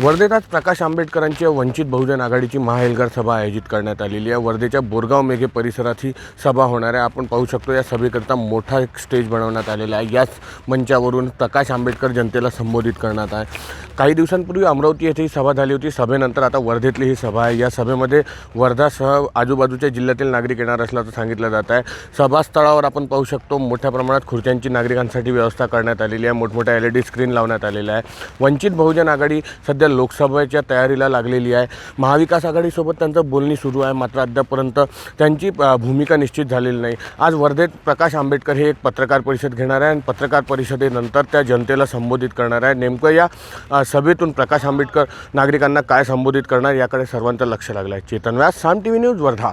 वर्धेत आज प्रकाश आंबेडकरांची वंचित बहुजन आघाडीची महाएल्गार सभा आयोजित करण्यात आलेली आहे. वर्धेच्या बोरगाव मेघे परिसरात ही सभा होणार आहे. आपण पाहू शकतो या सभेकरता मोठा एक स्टेज बनवण्यात आलेला आहे. याच मंचावरून प्रकाश आंबेडकर जनतेला संबोधित करण्यात आहे काही दिवसांपूर्वी अमरावती येथे ही सभा झाली होती. सभेनंतर आता वर्धेतली ही सभा आहे. या सभेमध्ये वर्धासह आजूबाजूच्या जिल्ह्यातील नागरिक येणार असल्याचं सांगितलं जात आहे. सभास्थळावर आपण पाहू शकतो मोठ्या प्रमाणात खुर्च्यांची नागरिकांसाठी व्यवस्था करण्यात आलेली आहे. मोठमोठ्या एल ई डी स्क्रीन लावण्यात आलेल्या आहे वंचित बहुजन आघाडी सध्या लोकसभेच्या तयारीला लागलेली आहे. महाविकास आघाडीसोबत त्यांचं बोलणी सुरू आहे मात्र अद्यापर्यंत त्यांची भूमिका निश्चित झालेली नाही. आज वर्धेत प्रकाश आंबेडकर हे एक पत्रकार परिषद घेणार आहे आणि पत्रकार परिषदेनंतर त्या जनतेला संबोधित करणार आहे. नेमकं या सभेतून प्रकाश आंबेडकर नागरिकांना काय संबोधित करणार याकडे सर्वांचं लक्ष लागलं आहे Chetan Vyas Saam T V news Wardha.